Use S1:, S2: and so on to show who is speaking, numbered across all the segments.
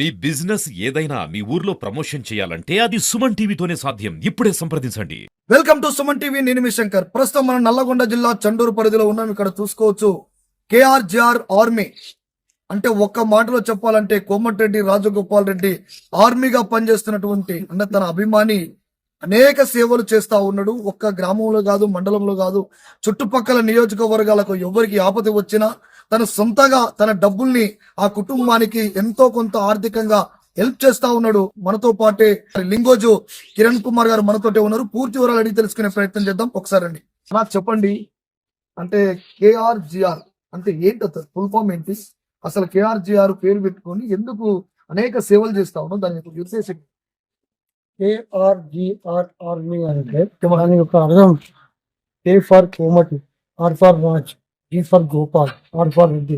S1: మీ business ఏదైనా మీ ఊర్లో promotion చేయాలంటే అది సుమన్ టీవీతోనే సాధ్యం. ఇప్పుడే సంప్రదించండి.
S2: వెల్కమ్ టు సుమన్ టీవీ నేను మీ శంకర్. ప్రస్తుతం మనం నల్లగొండ జిల్లా చండూరు పరిధిలో ఉన్నాం. ఇక్కడ చూసుకోవచ్చు కేఆర్జిఆర్ ఆర్మీ. అంటే ఒక్క మాటలో చెప్పాలంటే కోమటిరెడ్డి రాజగోపాల్ రెడ్డి ఆర్మీగా పనిచేస్తున్నటువంటి అంటే తన అభిమాని అనేక సేవలు చేస్తా ఉన్నాడు. ఒక్క గ్రామంలో కాదు మండలంలో కాదు చుట్టుపక్కల నియోజకవర్గాలకు ఎవరికి ఆపద వచ్చినా తన సొంతగా తన డబ్బుల్ని ఆ కుటుంబానికి ఎంతో కొంత ఆర్థికంగా హెల్ప్ చేస్తా ఉన్నాడు. మనతో పాటే లింగోజు కిరణ్ కుమార్ గారు మనతోటే ఉన్నారు. పూర్తి వివరాలు అడిగి తెలుసుకునే ప్రయత్నం చేద్దాం. ఒకసారి అండి నాకు చెప్పండి. అంటే కేఆర్జిఆర్ అంటే ఏంటి ఫుల్ ఫామ్ ఏంటి? అసలు కేఆర్జిఆర్ పేరు పెట్టుకొని ఎందుకు అనేక సేవలు చేస్తా ఉన్నాం దాని యొక్క ఉద్దేశం
S3: కేఆర్జిఆర్ ఆర్మీ అంటే దాని యొక్క అర్థం. K for Komati R for Raj G for Gopal R for Reddy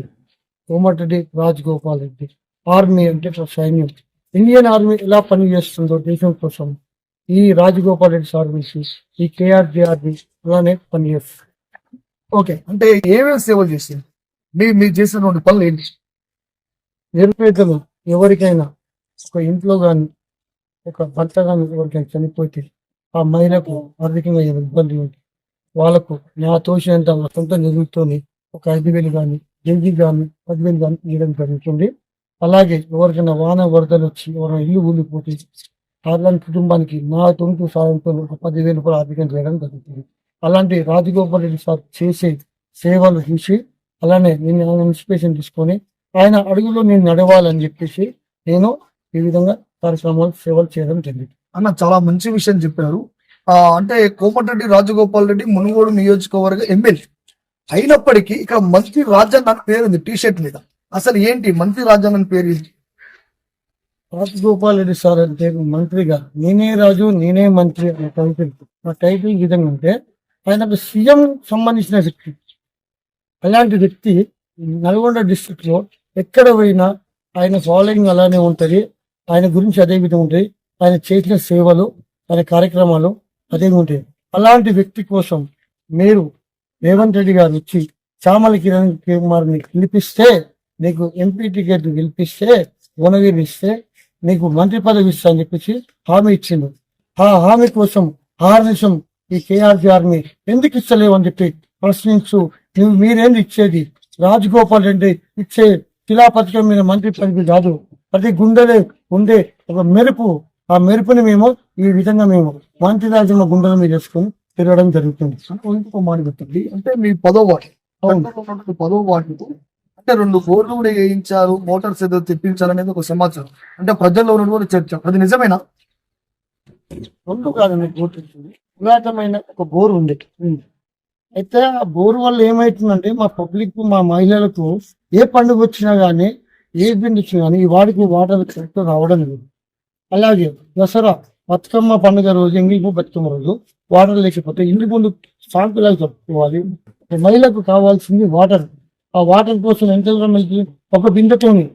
S3: Komatireddy Raj Gopal Reddy. Army అంటే సైన్యం. ఇండియన్ ఆర్మీ ఎలా పనిచేస్తుందో దేశం కోసం ఈ రాజగోపాల్ రెడ్డి సర్వీసెస్ ఈ కేఆర్జిఆర్బి అలానే పనిచేస్తుంది.
S2: ఓకే అంటే ఏమేమి సేవలు చేసింది? మీరు మీరు చేసినటువంటి పనులు ఏంటి?
S3: నిరుపేదలు ఎవరికైనా ఒక ఇంట్లో కానీ ఒక భర్త కానీ ఎవరికైనా చనిపోతే ఆ మహిళకు ఆర్థికంగా ఇబ్బంది ఉంది వాళ్ళకు నా తోచినంత నా సొంత నిధులతోని ఒక ఐదు వేలు కానీ ఎనిమిది కానీ పదివేలు కానీ ఇవ్వడం జరుగుతుంది. అలాగే ఎవరికైనా వాన వరదలు వచ్చి ఎవరైనా ఇల్లు ఊళ్ళిపోతే అలాంటి కుటుంబానికి నా తొంతు సాయంతో ఒక పదివేలు కూడా ఆర్థికం చేయడం జరుగుతుంది. అలాంటి రాజగోపాల్ రెడ్డి సార్ చేసే సేవలు చూసి అలానే నేను ఆయన ఇన్స్పిరేషన్ తీసుకొని ఆయన అడుగులో నేను నడవాలని చెప్పేసి నేను ఈ విధంగా కార్యక్రమాలు సేవలు చేయడం జరిగింది.
S2: అన్న చాలా మంచి విషయం చెప్పారు. అంటే కోమటిరెడ్డి రాజగోపాల్ రెడ్డి మునుగోడు నియోజకవర్గ ఎమ్మెల్యే. అయినప్పటికీ ఇక్కడ మంత్రి రాజన్న అని పేరు ఉంది టీ షర్ట్ మీద. అసలు ఏంటి మంత్రి రాజన్న అని పేరు ఏంటి?
S3: రాజగోపాల్ రెడ్డి సార్ అంటే మంత్రిగా. నేనే రాజు నేనే మంత్రి అనే టైటిల్. ఆ టైటిల్ విధంగా అంటే ఆయన సీఎం సంబంధించిన వ్యక్తి. అలాంటి వ్యక్తి నల్గొండ డిస్టిక్లో ఎక్కడ పోయినా ఆయన ఫాలోయింగ్ అలానే ఉంటది. ఆయన గురించి అదే విధంగా ఉంటుంది. ఆయన చేసిన సేవలు ఆయన కార్యక్రమాలు అదే అలాంటి వ్యక్తి కోసం మీరు రేవంత్ రెడ్డి గారు వచ్చి చామల కిరణ్ కుమార్ని గెలిపిస్తే నీకు ఎంపీ టికెట్ గెలిపిస్తే వనవీరు ఇస్తే నీకు మంత్రి పదవి ఇస్తా అని చెప్పేసి హామీ ఇచ్చిండు. ఆ హామీ కోసం ఆర్నిసం ఈ కేఆర్జీఆర్ని ఎందుకు ఇస్తలేవు అని చెప్పి ప్రశ్నించు. నువ్వు మీరేంది ఇచ్చేది? రాజగోపాల్ రెడ్డి ఇచ్చే శిలాపథకం మీద మంత్రి పదవి కాదు. ప్రతి గుండెలే ఉండే ఒక మెరుపు ఆ మెరుపుని మేము ఈ విధంగా మేము మంత్రి రాజ్యంలో గుండెల మీద వేసుకొని తిరగడం జరుగుతుంది.
S2: ఇంకొక మాట పెట్టండి అంటే మీ పదో వాటి. పదో వాటితో అంటే రెండు బోర్లు కూడా వేయించారు మోటార్స్ ఏదో తెప్పించాలనేది ఒక సమాచారం. అంటే ప్రజల్లో ఉన్నటువంటి చర్చ. అది నిజమేనా?
S3: రెండు కాదండి ఉంటుంది పురాతనమైన ఒక బోర్ ఉంది. అయితే ఆ బోర్ వల్ల ఏమైతుందంటే మా పబ్లిక్ మా మహిళలకు ఏ పండుగ వచ్చినా గానీ ఏ బిందు వచ్చినా కానీ ఈ వాడికి వాటర్ కరెక్ట్ రావడం లేదు. అలాగే దసరా బతుకమ్మ పండుగ రోజు ఎంగిలిపు బతుకమ్మ రోజు వాటర్ లేకపోతే ఇంటి ముందు సాంపులాగా చెప్పుకోవాలి మహిళకు కావాల్సింది వాటర్. ఆ వాటర్ కోసం ఎంత దూరం వెళ్తుంది ఒక బిందెతోని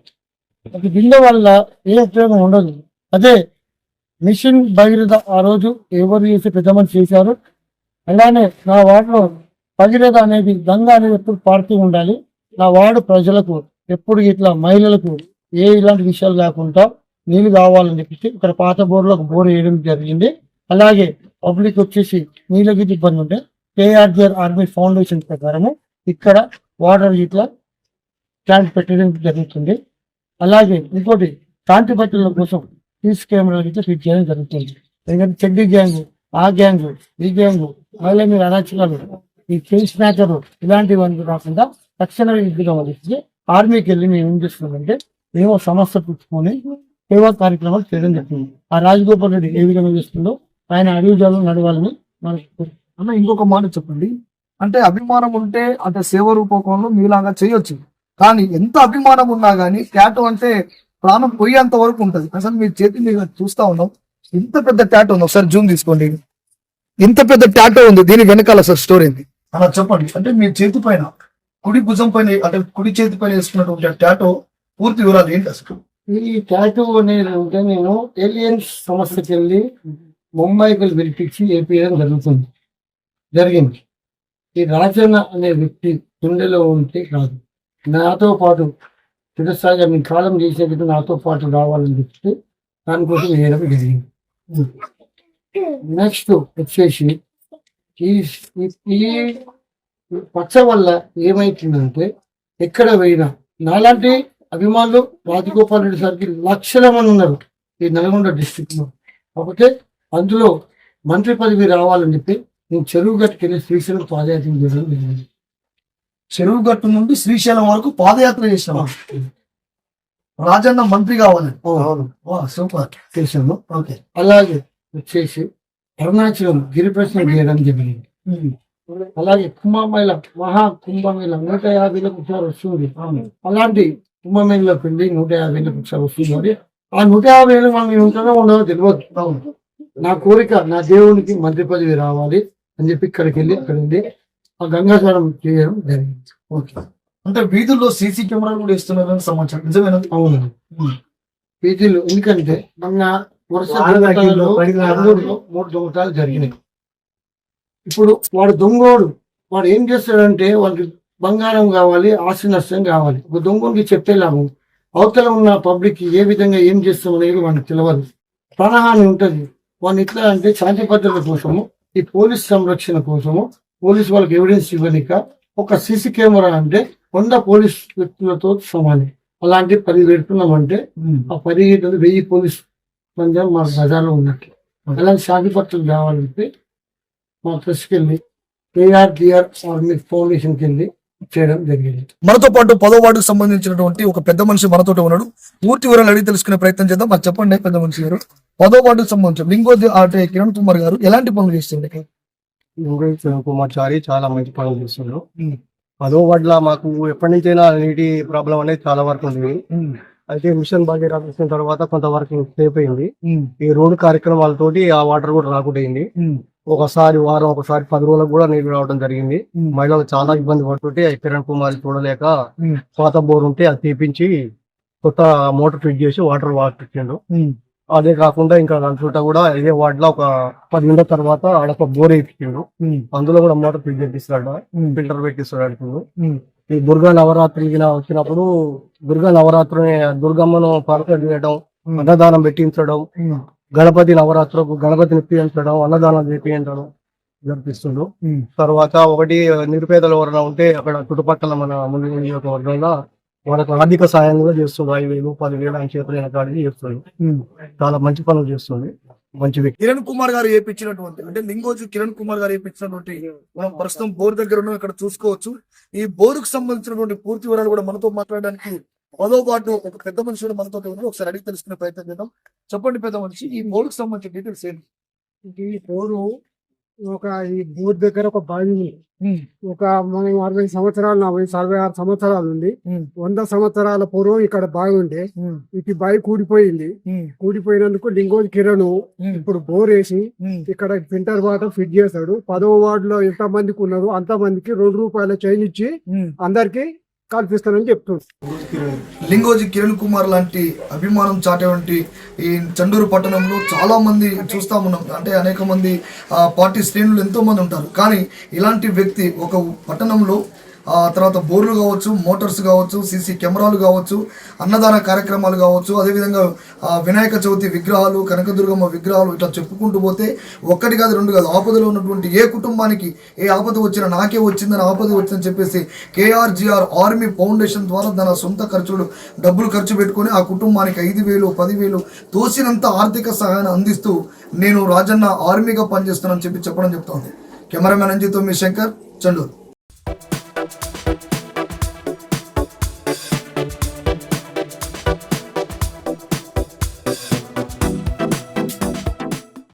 S3: ఒక బిందె వల్ల ఏ ఉపయోగం ఉండదు. అదే మిషన్ భగీరథ ఆ రోజు ఎవరు చేసి పెద్ద మనిషి చేశారు? అలానే నా వాడలో భగీరథ అనేది గంగ అనేది ఎప్పుడు పాడుతూ ఉండాలి. నా వార్డు ప్రజలకు ఎప్పుడు ఇట్లా మహిళలకు ఏ ఇలాంటి విషయాలు లేకుండా నీళ్ళు కావాలని చెప్పేసి ఇక్కడ పాత బోర్లకు బోర్ వేయడం జరిగింది. అలాగే పబ్లిక్ వచ్చేసి నీళ్ళకి ఇబ్బంది ఉంటే కేఆర్జీఆర్ ఆర్మీ ఫౌండేషన్ ప్రకారము ఇక్కడ వాటర్ ఇట్లా ట్యాంక్ పెట్టడం జరుగుతుంది. అలాగే ఇంకోటి కాంతి బట్టల కోసం సీసీ కెమెరాలు ఇట్లా ఫిట్ చేయడం జరుగుతుంది. ఎందుకంటే చెడ్డీ గ్యాంగ్ ఆ గ్యాంగ్ ఈ గ్యాంగ్ మహిళ మీద అరాచకాలు ఈ చైన్ స్నాచర్ ఇలాంటివన్నీ కాకుండా తక్షణ విద్యగా వదిలిస్తే ఆర్మీకి వెళ్ళి మేము ఏం చేస్తున్నామంటే మేము సమస్య పుచ్చుకొని సేవా కార్యక్రమాలు చేయడం జరిగింది. ఆ రాజగోపాల్ రెడ్డి ఏ విధంగా చేస్తుందో ఆయన అడుగుజాలు నడవాలని మనకు
S2: అన్న ఇంకొక మాట చెప్పండి. అంటే అభిమానం ఉంటే అంటే సేవ రూపకంలో మీలాగా చేయొచ్చు. కానీ ఎంత అభిమానం ఉన్నా కానీ ట్యాటో అంటే ప్రాణం పోయేంత వరకు ఉంటుంది. అసలు మీ చేతి మీద చూస్తా ఉన్నాం. ఇంత పెద్ద ట్యాటో ఉంది. ఒకసారి జూమ్ తీసుకోండి. ఇంత పెద్ద ట్యాటో ఉంది. దీని వెనకాల సార్ స్టోరీ ఏంది అలా చెప్పండి. అంటే మీ చేతి పైన కుడి భుజం పైన అంటే కుడి చేతి పైన వేసుకున్నటువంటి ట్యాటో పూర్తి వివరాలు ఏంటి అసలు?
S3: ఈ టాటూ అనేది ఉంటే నేను ఏలియన్స్ సంస్థకి వెళ్ళి ముంబైకి వెళ్ళి పిలిపించి ఏపీయడం జరుగుతుంది. జరిగింది. ఈ రాజన్న అనే వ్యక్తి గుండెలో ఉంటే కాదు. నాతో పాటు చిరస్థాయిగా మీ కాలం చేసేటప్పుడు నాతో పాటు రావాలని చెప్పి దానికోసం వేయడం జరిగింది నెక్స్ట్ వచ్చేసి ఈ ఈ- ఈ పచ్చ వల్ల ఏమైతుందంటే ఎక్కడ పోయినా నాలాంటి అభిమానులు రాజగోపాల్ రెడ్డి సార్కి లక్షల మంది ఉన్నారు ఈ నల్గొండ డిస్టిక్లో కాకపోతే అందులో మంత్రి పదవి రావాలని చెప్పి నేను చెరువు గట్టుకెళ్ళి శ్రీశైలం పాదయాత్ర చేయడం జరిగింది.
S2: చెరువు గట్టు నుండి శ్రీశైలం వరకు పాదయాత్ర చేసినాం రాజన్న మంత్రి కావాలి. సూపర్.
S3: చేశాను.
S2: ఓకే.
S3: అలాగే వచ్చేసి అరుణాచలం గిరి ప్రశ్న చేయడం జరిగింది. అలాగే కుంభమేళ మహా కుంభమేళ నూట యాభైలకు ఒకసారి వస్తుంది. అలాంటి కుంభమేళలోకి వెళ్ళి నూట యాభైలకు ఒకసారి వస్తుంది ఆ నూట యాభై ఏళ్ళు మనం ఉంటానో ఉండదో తెలియదు. నా కోరిక నా దేవునికి మంత్రి పదవి రావాలి అని చెప్పి ఇక్కడికి వెళ్ళి అక్కడ వెళ్ళి ఆ గంగాస్నానం చేయడం జరిగింది.
S2: ఓకే. అంటే వీధుల్లో సీసీ కెమెరాలు కూడా ఇస్తున్నారని సమాచారం. నిజమేనా?
S3: అవును. పీజీలు ఎందుకంటే మొన్న వరుస మూడు దొంగతాలు జరిగినాయి. ఇప్పుడు వాడు దొంగోడు. వాడు ఏం చేస్తాడంటే వాడికి బంగారం కావాలి ఆస్తి నష్టం కావాలి. ఒక దొంగకి చెప్పే లాభం. అవతల ఉన్న పబ్లిక్ ఏ విధంగా ఏం చేస్తాం అనేది వాడికి తెలియదు ప్రాణహాని ఉంటది. వాడిని ఎట్లా అంటే శాంతి భద్రత కోసము ఈ పోలీస్ సంరక్షణ కోసము పోలీస్ వాళ్ళకి ఎవిడెన్స్ ఇవ్వనిక ఒక సీసీ కెమెరా అంటే వంద పోలీస్ వ్యక్తులతో సమానం. అలాంటి పది పెడుతున్నామంటే ఆ పది వెయ్యి పోలీస్ మంది మా బజార్లో ఉన్నట్టు. అలాంటి శాంతి భద్రతలు కావాలంటే మా ప్రెస్కి వెళ్ళి ఏఆర్డిఆర్ ఆర్మీ ఫౌండేషన్కి వెళ్ళి చేయడం జరిగింది.
S2: మనతో పాటు పదో వార్డుకు సంబంధించినటువంటి ఒక పెద్ద మనిషి మనతో ఉన్నాడు. పూర్తి వివరాలు అడిగి తెలుసుకునే ప్రయత్నం చేద్దాం. మాకు చెప్పండి పెద్ద మనిషి గారు పదో వార్డుకు సంబంధించి లింగోది అంటే కిరణ్ కుమార్ గారు ఎలాంటి పనులు చేస్తుంది ఇక్కడ?
S4: కుమార్చారి చాలా మంచి పనులు చేస్తున్నారు. పదో వార్డుల మాకు ఎప్పటి నుంచైనా నీటి ప్రాబ్లం అనేది చాలా వరకు ఉంది. అయితే మిషన్ భాగీరథ వచ్చిన తర్వాత కొంతవరకు సేఫ్ అయింది. ఈ రోడ్డు కార్యక్రమాలతోటి ఆ వాటర్ కూడా రాకుండా అయింది. ఒకసారి వారం ఒకసారి పది రోజులకు కూడా నీళ్ళు రావడం జరిగింది. మహిళలు చాలా ఇబ్బంది పడుతుంటే కిరణ్ కుమార్ చూడలేక పాత బోర్ ఉంటే అది తీపించి కొత్త మోటార్ ఫిట్ చేసి వాటర్
S2: ఉమ్,
S4: అదే కాకుండా ఇంకా దాని కూడా ఇదే వార్డులో ఒక పది నెలల తర్వాత ఆడ ఒక బోర్ వేయించాడు అందులో కూడా మోటార్ ఫిట్ చేపిస్తాడు ఫిల్టర్ పెట్టిస్తాడు ఈ దుర్గా నవరాత్రి వచ్చినప్పుడు దుర్గా నవరాత్రి దుర్గమ్మను పార్క చేయడం అన్నదానం పెట్టించడం గణపతి నవరాత్రులకు గణపతిని ఇప్పించడం అన్నదానం చేపించడం జరిపిస్తుండ్రు తర్వాత ఒకటి నిరుపేదలు ఎవరైనా ఉంటే అక్కడ చుట్టుపక్కల మన ముందు నియోజకవర్గంలో వాళ్ళకు ఆర్థిక సాయం కూడా చేస్తుంది ఐదు వేలు పదివేలు అని చేతులైన కాడికి చేస్తుంది. చాలా మంచి పనులు చేస్తుంది మంచి వ్యక్తి.
S2: కిరణ్ కుమార్ గారు ఏపించినటువంటి అంటే లింగోజు కిరణ్ కుమార్ గారు ఏపించినటువంటి మనం ప్రస్తుతం బోర్ దగ్గర ఉన్నాం ఇక్కడ చూసుకోవచ్చు. ఈ బోరుకు సంబంధించినటువంటి పూర్తి వివరాలు కూడా మనతో మాట్లాడడానికి పదో ఒక పెద్ద మనిషి కూడా మనతో ఉన్నారు ఒకసారి అడిగి తెలుసుకునే ప్రయత్నం చేద్దాం. చెప్పండి పెద్ద మనిషి ఈ బోరుకు సంబంధించిన డీటెయిల్స్ ఏంటి?
S5: ఈ బోరు ఒక ఈ బోర్ దగ్గర ఒక బావి ఒక మనం అరవై సంవత్సరాలు నలభై అరవై ఆరు సంవత్సరాలు ఉంది. వంద సంవత్సరాల పూర్వం ఇక్కడ బావి ఉండే. ఇటు బావి కూడిపోయింది. కూడిపోయినందుకు లింగోజ్ కిరణ్ ఇప్పుడు బోర్ వేసి ఇక్కడ ఫిల్టర్ వాటర్ ఫిట్ చేస్తాడు. పదవ వార్డులో ఎంత మందికి ఉన్నారు అంత మందికి రెండు రూపాయల చైన్ ఇచ్చి అందరికి కల్పిస్తానని చెప్తుంది
S2: లింగోజీ కిరణ్ కుమార్ లాంటి అభిమానం చాటేవంటి ఈ చండూరు పట్టణంలో చాలా మంది చూస్తా ఉన్నాం. అంటే అనేక మంది ఆ, పార్టీ శ్రేణులు ఎంతో మంది ఉంటారు. కానీ ఇలాంటి వ్యక్తి ఒక పట్టణంలో తర్వాత బోర్లు కావచ్చు మోటార్స్ కావచ్చు సీసీ కెమెరాలు కావచ్చు అన్నదాన కార్యక్రమాలు కావచ్చు అదేవిధంగా వినాయక చవితి విగ్రహాలు కనకదుర్గమ్మ విగ్రహాలు ఇట్లా చెప్పుకుంటూ పోతే ఒక్కటి కాదు రెండు కాదు ఆపదలో ఉన్నటువంటి ఏ కుటుంబానికి ఏ ఆపద వచ్చినా నాకే వచ్చిందని ఆపద వచ్చిందని చెప్పేసి కేఆర్జీఆర్ ఆర్మీ ఫౌండేషన్ ద్వారా తన సొంత ఖర్చులు డబ్బులు ఖర్చు పెట్టుకొని ఆ కుటుంబానికి ఐదు వేలు పదివేలు తోసినంత ఆర్థిక సహాయాన్ని అందిస్తూ నేను రాజన్న ఆర్మీగా పనిచేస్తున్నానని చెప్పి చెప్పడం చెప్తోంది. కెమెరామెన్ అంజితో మీ శంకర్ చండూరు.